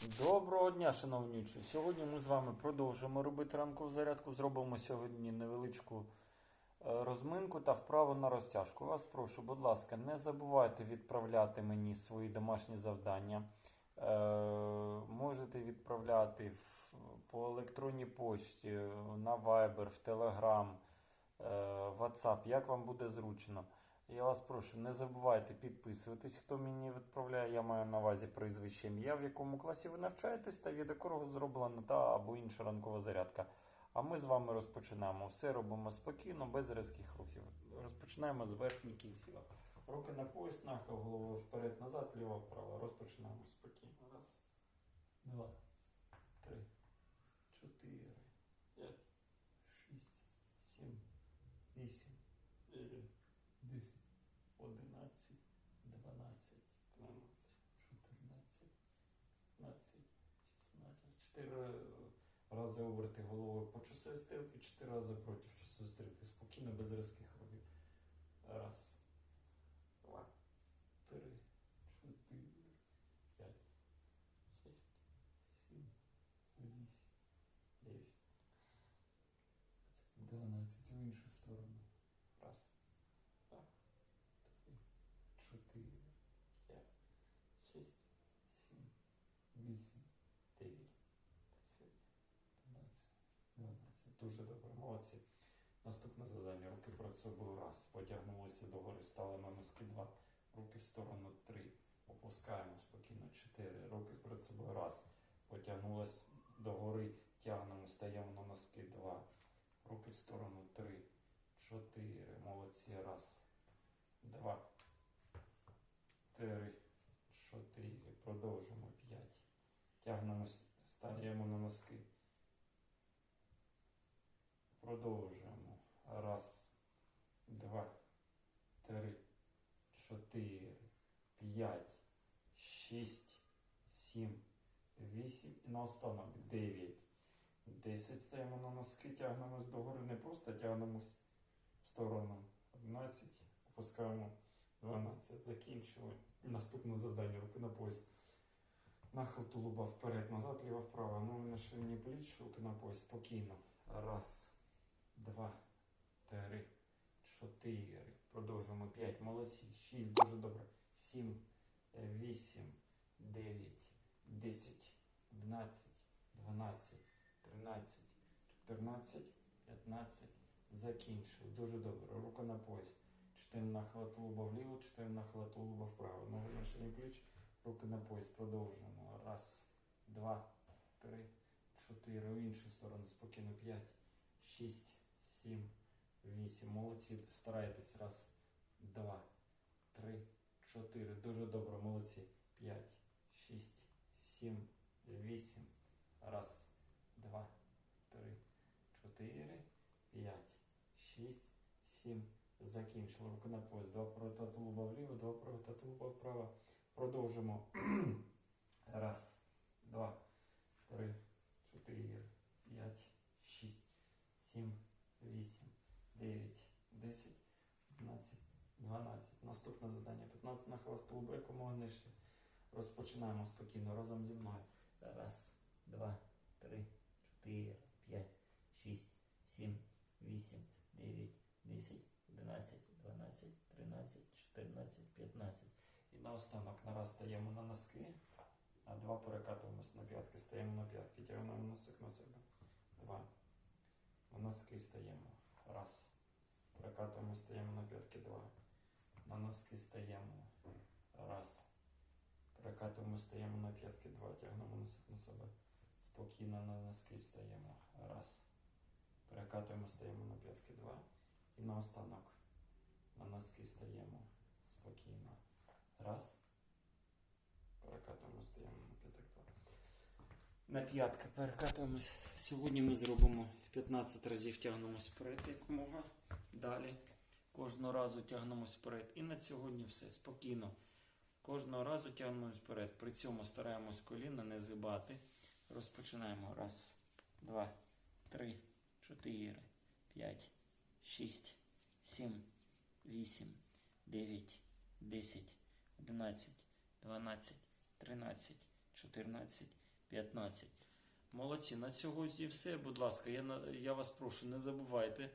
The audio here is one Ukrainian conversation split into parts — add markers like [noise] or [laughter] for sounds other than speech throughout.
Доброго дня, шановні учні. Сьогодні ми з вами продовжуємо робити ранкову зарядку. Зробимо сьогодні невеличку е, розминку та вправу на розтяжку. Вас прошу, будь ласка, не забувайте відправляти мені свої домашні завдання. Е, можете відправляти по електронній почті, на Viber, в Telegram, е, WhatsApp, як вам буде зручно. Я вас прошу, не забувайте підписуватись, хто мені відправляє. Я маю на увазі прізвище ім'я, в якому класі ви навчаєтесь та від якого зроблена та або інша ранкова зарядка. А ми з вами розпочинаємо. Все робимо спокійно, без різких рухів. Розпочинаємо з верхніх кінцівок. Руки на пояс, нахил головою вперед, назад, ліво, вправо. Розпочинаємо спокійно. Раз, два, три, чотири, п'ять, шість, сім, вісім, дев'ять. 10, 11, 12, 13, 14, 15, 16, 4 рази оберти головою по часовій стрілці, 4 рази проти часової стрілки. Спокійно, без різких рухів. Раз, два, три, чотири, п'ять, шість, сім, вісім, дев'ять, дванадцять. В іншу сторону. Раз. Два, три, чотири, п'ять, шість, сім, вісім, дев'ять, десять, дванадцять, дванадцять. Дуже добре, молодці. Наступне завдання. Руки перед собою раз. Потягнулися догори, стали на носки два. Руки в сторону три. Опускаємо спокійно. Чотири. Руки перед собою раз. Потягнулись догори, тягнемо, стаємо на носки два. Руки в сторону три. Чотири. Молодці. Раз. Два. Три. Чотири. Продовжуємо. П'ять. Тягнемо, стаємо на носки. Продовжуємо. Раз. Два. Три. Чотири. П'ять. Шість. Сім. Вісім. І наостанок дев'ять. 10 стаємо на носки, тягнемось догори, не просто тягнемось в сторону 11, опускаємо 12. Закінчили. Наступне завдання. Руки на пояс. Нахил тулуба вперед, назад, ліво, вправо. Ну, на ширині пліч, руки на пояс. Спокійно. Раз, два, три, чотири. Продовжуємо. П'ять. Молодці. Шість. Дуже добре. Сім, вісім, дев'ять, десять, одинадцять, дванадцять. 13, 14, 15. Закінчили. Дуже добре. Рука на пояс. 4 нахила тулуба вліво, 4 нахила тулуба вправо. Ноги на ширині пліч. Руки на пояс. Продовжуємо. Раз, два, три, чотири. В іншу сторону. Спокійно. 5, 6, 7, 8. Молодці. Старайтесь. Раз, два, три, чотири. Дуже добре. Молодці. 5, 6, 7, 8. Раз два, три, чотири, п'ять, шість, сім. Закінчили. Руки на пояс. Два провода тулуба вліво, два провода тулуба вправо. Продовжимо. [clears throat] Раз, два, три, чотири, п'ять, шість, сім, вісім, дев'ять, десять, одинадцять, дванадцять. Наступне 15 нахилів тулуба, якомога нижче. Розпочинаємо спокійно разом зі мною. Раз, два, три, 4, 5, 6, 7, 8, 9, 10, 11, 12, 13, 14, 15. І наостанок на раз стаємо на носки, а два перекатуємось на п'ятки, стаємо на п'ятки, тягнемо носик на себе. Два. На носки стаємо. Раз. Перекатуємо, стаємо на п'ятки. Два. На носки стаємо. Раз. Перекатуємо, стаємо на п'ятки. Два. Тягнемо носик на себе. Спокійно на носки стаємо. Раз. Перекатуємо, стаємо на п'ятки. Два. І наостанок на носки стаємо. Спокійно. Раз. Перекатуємо, стаємо на п'яток. Два. На п'ятки перекатуємось. Сьогодні ми зробимо 15 разів тягнемось вперед якомога. Далі. Кожного разу тягнемось вперед. І на сьогодні все. Спокійно. Кожного разу тягнемось вперед. При цьому стараємось коліна не зибати. Розпочинаємо. Раз, два, три, чотири, п'ять, шість, сім, вісім, дев'ять, десять, одинадцять, дванадцять, тринадцять, чотирнадцять, 15. Молодці, на сьогодні все. Будь ласка, я, я вас прошу, не забувайте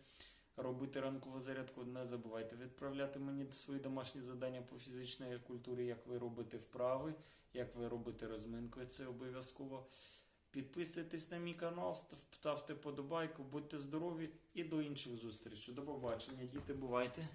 робити ранкову зарядку, не забувайте відправляти мені свої домашні завдання по фізичній культурі, як ви робите вправи, як ви робите розминку, це обов'язково. Підписуйтесь на мій канал, ставте подобайку, будьте здорові і до інших зустрічей. До побачення, діти, бувайте.